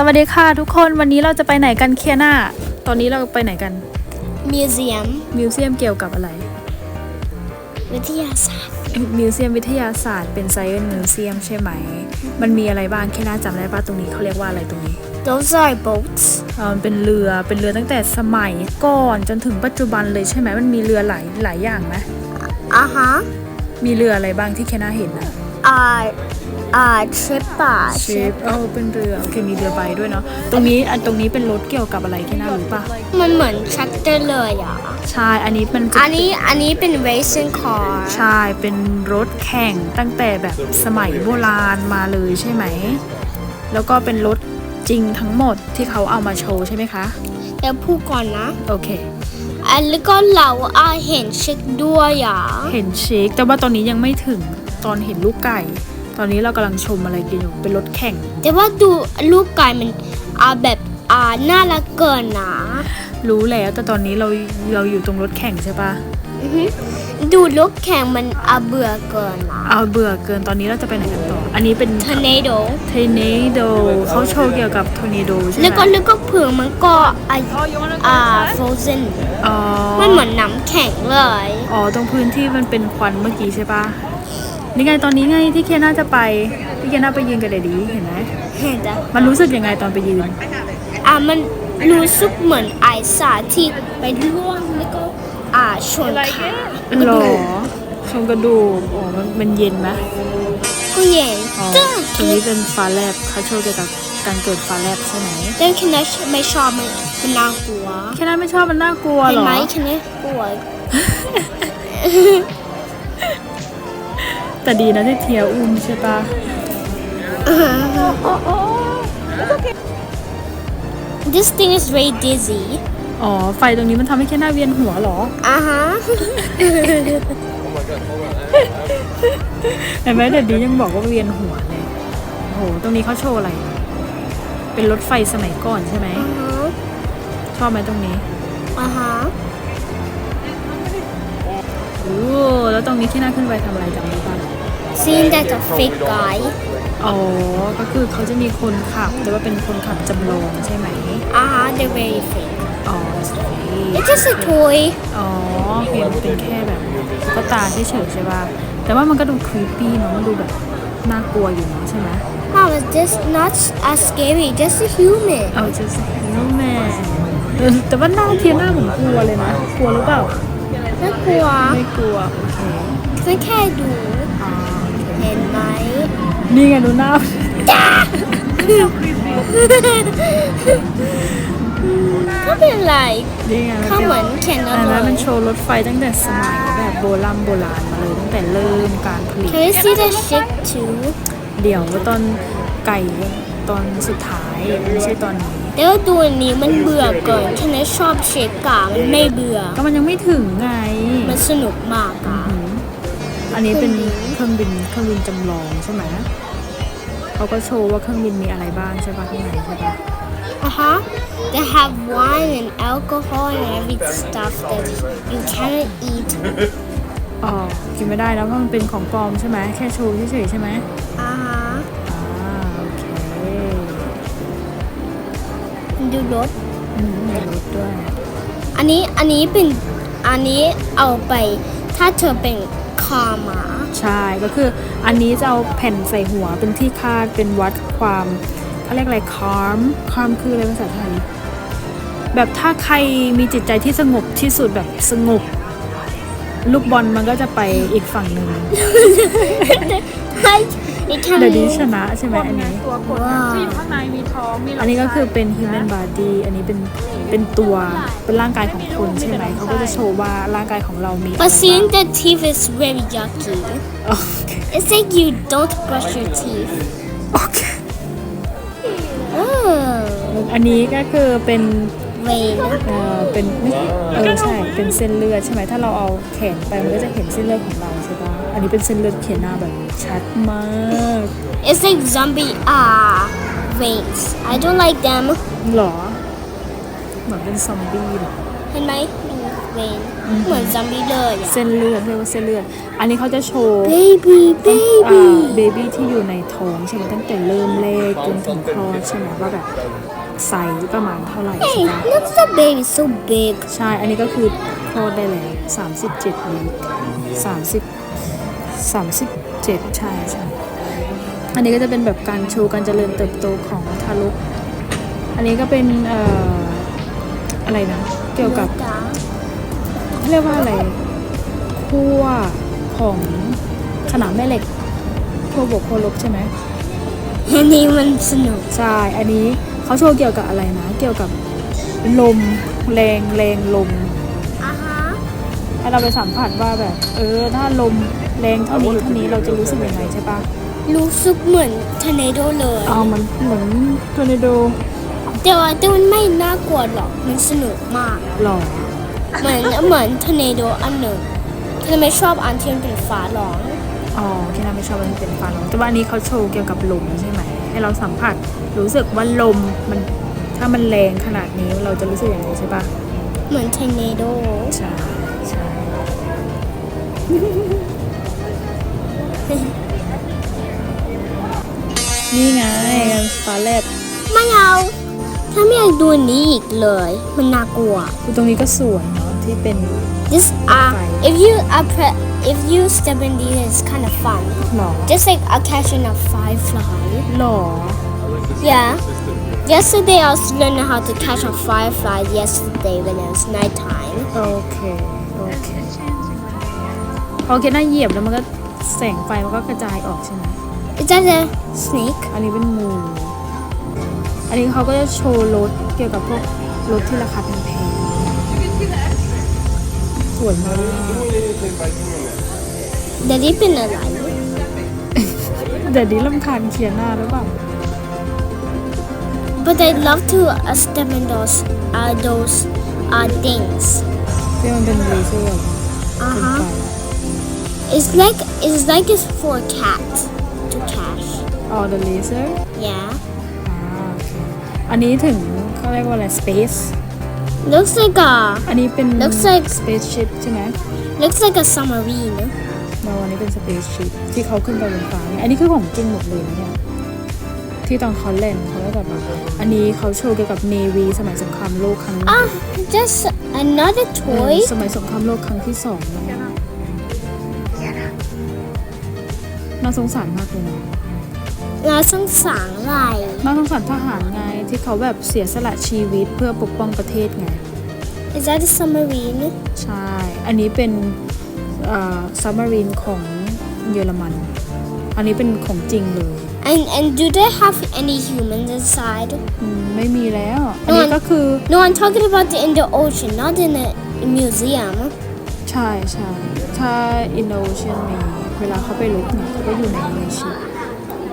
สวัสดีค่ะทุกคนวันนี้เราจะไปไหนกันเคียนาตอนนี้เราไปไหนกัน museum มิวเซียมเกี่ยวกับอะไร วิทยาศาสตร์ มิวเซียมวิทยาศาสตร์เป็นไซเอนมิวเซียมใช่ไหม มันมีอะไรบ้างเคียนาจำได้ป่ะตรงนี้เขาเรียกว่าอะไรตรงนี้ those are boats เออมันเป็นเรือเป็นเรือตั้งแต่สมัยก่อนจนถึงปัจจุบันเลยใช่ไหมมันมีเรือหลายหลายอย่างไหมอ่าฮะ มีเรืออะไรบ้างที่เคียนาเห็นนะ อ่าอ่า trip อะชิปเออเป็นเรือโอเคมีเรือใบด้วยเนาะตรงนี้อันตรงนี้เป็นรถเกี่ยวกับอะไรเคียนารู้ป่ะมันเหมือน tractor เลยอะใช่อันนี้มันจะอันนี้อันนี้เป็น racing car ใช่เป็นรถแข่งตั้งแต่แบบสมัยโบราณมาเลยใช่ไหม แล้วก็เป็นรถจริงทั้งหมดที่เขาเอามาโชว์ใช่ไหมคะเดี๋ยวพูดก่อนนะ โอเคอันแล้วก็เราอาเห็นเช็คด้วยอะเห็นเชคแต่ว่าตอนนี้ยังไม่ถึง ตอนเห็นลูกไก่ ตอนนี้เรากำลังชมอะไรกันอยู่ เป็นรถแข่ง แต่ว่าดูลูกไก่มันอ่าแบบอ่าน่ารักเกินนะ รู้แล้วแต่ตอนนี้เราเราอยู่ตรงรถแข่งใช่ปะอือหือดูลูกแข่งมันอาเบื่อเกินนะเอาเบื่อเกินตอนนี้เราจะไปไหนกันต่อ อันนี้เป็น tornado เทเนโดเขาโชว์เกี่ยวกับทอร์เนโดใช่ไหมแล้วก็แล้วก็เผือกมันก็อ่าอ่า frozen อ๋อมันเหมือนน้ำแข็งเลย อ๋อ ตรงพื้นที่มันเป็นควันเมื่อกี้ใช่ปะ นี่ไงตอนนี้ไงที่เคียน่าจะไปที่เคียน่าไปยืนกับเดดดี้เห็นไหมเห็นจ้ะมันรู้สึกยังไงตอนไปยืน อ่ามันรู้สึกเหมือนไอซ์อะที่ไปล่วงแล้วก็อ่าชนขาหรอชมกระดูกอ๋อมันมันเย็นไหมก็เย็นอ๋อจ้าตรงนี้เป็นฟ้าแลบเขาโชว์เกี่ยวกับการเกิดฟ้าแลบใช่ไหมแต่คินเนชไม่ชอบมันมันน่ากลัวแค่นั้นไม่ชอบมันน่ากลัวเห็เหนรอไหมคินเนชกลัว แต่ดีนะที่เทียอุ้มใช่ปะ This thing is very dizzy อ๋อ ไฟตรงนี้มันทำให้แค่หน้าเวียนหัวเหรอ อ่าฮะ เห็นไหมเดดดี้ยังบอกว่าเวียนหัวเลย โอ้โห ตรงนี้เขาโชว์อะไร เป็นรถไฟสมัยก่อนใช่ไหม ชอบไหมตรงนี้ อ่าฮะ โอ้ แล้วตรงนี้ที่น่าขึ้นไปทำอะไรจำได้ปะ Seeing that a fake guy อ๋อ ก็คือเขาจะมีคนขับแต่ว่าเป็นคนขับจำลองใช่ไหมอ่าฮะ they're very fake อ๋อโอเค It's just a toy อ๋อเห็นเป็นแค่แบบตุ๊กตาเฉยๆใช่ป่ะ แต่ว่ามันก็ดูครีปปี้เนาะ มันดูแบบน่ากลัวอยู่เนาะใช่ไหม Mom is this not as scary just a human เอาจะสฮิวแมนแต่ว่าหน้าเทียนหน้าผมกลัวเลยนะ กลัวหรือเปล่าน่ากลัวไม่กลัว โอเคฉันแค่ดูอ่าเห็นไหมนี่ไงดูหน้า ก็เป็นไรนี่ไงเขาเหมือนแข่งกัอันนเลนั้นมันยโชว์รถไฟตั้งแต่สมัยแบบโบราณโบราณมาเลยตั้งแต่เริ่มการผลิต Can you see the ship too เดี๋ยวตอนไก่ตอนสุดท้ายไม่ใช่ตอนนี้แต่ว่าตัวนี้มันเบื่อเกินฉันเลยชอบเชฟกามันไม่เบื่อ ก็มันยังไม่ถึงไง มันสนุกมากอะ อืมอันนี้เป็นเครื่องบินเครื่องบินจำลองใช่ไหมเขาก็โชว์ว่าเครื่องบินมีอะไรบ้างใช่ปะข้างในใช่ปะอะฮะ They have wine and alcohol and every stuff that you cannot eat อ๋อกินไม่ได้แล้วเพราะมันเป็นของปลอมใช่ไหมแค่โชว์เฉยๆใช่ไหมอ่าฮะอ่าโอเค ดูรถ อืมมีรถด้วย อันนี้อันนี้เป็นอันนี้เอาไปถ้าเธอเป็น คาหมา ใช่ก็คืออันนี้จะเอาแผ่นใส่หัวเป็นที่คาดเป็นวัดความเขาเรียกอะไรคาร์มคาร์มคืออะไรภาษาไทย แบบถ้าใครมีจิตใจที่สงบที่สุดแบบสงบ ลูกบอลมันก็จะไปอีกฝั่งหนึ่งใช่อี กครั้งเดี๋ยวนี้ชนะใช่ไหมอันนี้ว้าวที่อยู่ข้างในมีท้องมีอันนี้ก็คือเป็น human body อันนี้เป็นเป็นตัวเป็นร่างกายของคนใช่ไหมเขาก็จะโชว์ว่าร่างกายของเรามีอะไร But บ้าง seeing the teeth is very yucky โอเค It's like you don't brush your teeth โอเค oh อันนี้ก็คือเป็น vein เออเป็นไม่เออใช่เป็นเส้นเลือดใช่ไหมถ้าเราเอาแขนไปมันก็จะเห็นเส้นเลือดของเราใช่ปะ อันนี้เป็นเส้นเลือดเขียนหน้าแบบชัดมาก It's like zombie ah veins I don't like them หรอ เหมือนเป็นซอมบี้เหรอ เห็นไหมดูอ vein เหมือนซอมบี้เลยอะ เส้นเลือดเรียกว่าเส้นเลือด อันนี้เขาจะโชว์ baby อ่า baby เบบี้ที่อยู่ในท้องใช่ไหมตั้งแต่เริ่มแรกจนถึงคลอดใช่ไหมว่าแบบไซส์ประมาณเท่าไหร่ hey ใช่ไหม look at the baby so big ใช่ อันนี้ก็คือคลอดได้แล้ว37วี30 37 ใช่ใช่อันนี้ก็จะเป็นแบบการโชว์การเจริญเติบโตของทารก อันนี้ก็เป็นเอ่ออะไรนะ เกี่ยวกับเรียกว่าอะไรขั้วของขนามแม่เหล็กขั้วบวกขั้วลบใช่ไหมอันนี้มันสนุกใช่ อันนี้เขาโชว์เกี่ยวกับอะไรนะ เกี่ยวกับลมแรงแรงลมอ่าฮะให้เราไปสัมผัสว่าแบบ เออ ถ้าลม แรงเท่านี้เท่านี้เราจะรู้สึกยังไงใช่ปะรู้สึกเหมือนทอร์เนโดเลยเอามันเหมือนทอร์นาโดแต่ว่าแต่มันไม่น่ากลัวหรอกมันสนุกมากหล่อเหมือนเหมือนทอร์เนโดอันหนึ่งทำไมชอบอันที่มันเป็นฟ้าร้องอ๋อที่น่าไม่ชอบมันเป็นฟ้าร้องแต่ว่าอันนี้เขาโชว์เกี่ยวกับลมใช่ไหมให้เราสัมผัสรู้สึกว่าลมมันถ้ามันแรงขนาดนี้เราจะรู้สึกยังไงใช่ปะเหมือนทอร์เนโดใช่ใช่ นี่ไงฟ้าแลบไม่เอาถ้าไม่อยากดูอันนี้อีกเลย มันน่ากลัวดูตรงนี้ก็สวยเนาะที่เป็น This uh, if you are pre- if you step in these, it's kind of fun. หล่อ Just like a catching a firefly. หล่อ Yeah. Yesterday I was learning how to catch a firefly. Yesterday when it was nighttime. โอเคโอเคพอเคน่าเหยียบแล้วมันก็ แสงไฟมันก็กระจายออกใช่ไหม Is that a snake? อันนี้เป็นงู อันนี้เขาก็จะโชว์รถเกี่ยวกับพวกรถที่ราคาแพงๆสวยมาก Daddy been alive. เดี๋ยวนี้ลำคาญเขียนหน้าหรือเปล่า But I love to uh, step in those uh, those uh, things. ที่มันเป็นเลเซอร์ Uh เป็นไฟ huh. It's like it's like it's for cats to catch. อ๋อ the laser Yeah. อ่าโอเคอันนี้ถึงเขาเรียกว่าอะไร space Looks like a อันนี้เป็น Looks like- spaceship ใช่ไหม looks like a submarine. เราอันนี้เป็น spaceship ที่เขาขึ้นไปบนฟ้าเนี่ยอันนี้คือของจริงหมดเลยนะเนี่ย ที่ตอนเขาเล่นเขาก็แบบว่าอันนี้เขาโชว์เกี่ยวกับ Navy สมัยสงครามโลกครั้ง Ah, just another เอ toy. อสมัยสงครามโลกครั้งที่สองนะ น่าสงสารมากเลยนะแล้วสงสารอะไรน่าสงสารทหารไงที่เขาแบบเสียสละชีวิตเพื่อปกป้องประเทศไง Is that a submarine? ใช่ อันนี้เป็นซัมมารีนของเยอรมัน อันนี้เป็นของจริงเลย And and do they have any humans inside? อืมไม่มีแล้ว อันนี้ก็คือ No, I'm talking about the, in the ocean, not in a museum. ใช่ใช่ถ้าอินโดเชียนมี เวลาเขาไปลุกเนี่ยเขาก็อยู่ในในชิป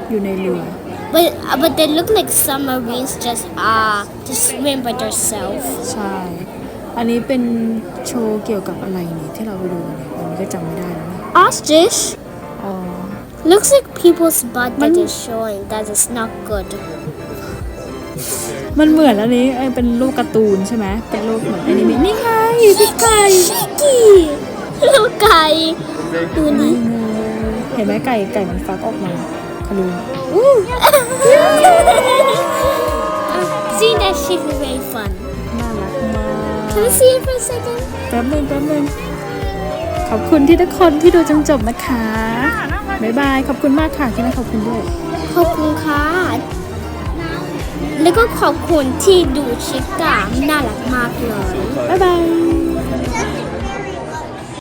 อยู่ในเรือ But uh, but they look like submarines just uh just swim by themselves. ใช่ อันนี้เป็นโชว์เกี่ยวกับอะไรเนี่ยที่เราไปดูเนี่ยอันนี้ก็จำไม่ได้แล้วเนี่ย Ostrich อ๋อ looks like people's butt that Man- they're showing. That is not good. มันเหมือนอันนี้ไอ้เป็นรูปการ์ตูนใช่ไหมเป็นรูปเหมือนอนิเมะนี่ไงพี่ไก่ Chicky, little guy. ดูนี่ เห็นไหมไก่ไก่มันฟักออกมาคารู Seeing that shit is very fun. น่ารักมาก Can I see it for a second? แป๊บนึงแป๊บนึงขอบคุณที่ทุกคนที่ดูจนจบนะคะ บ๊ายบาย ขอบคุณมากค่ะที่น่าขอบคุณด้วย ขอบคุณค่ะ แล้วก็ขอบคุณที่ดูชิกาน่ารักมากเลย บ๊ายบาย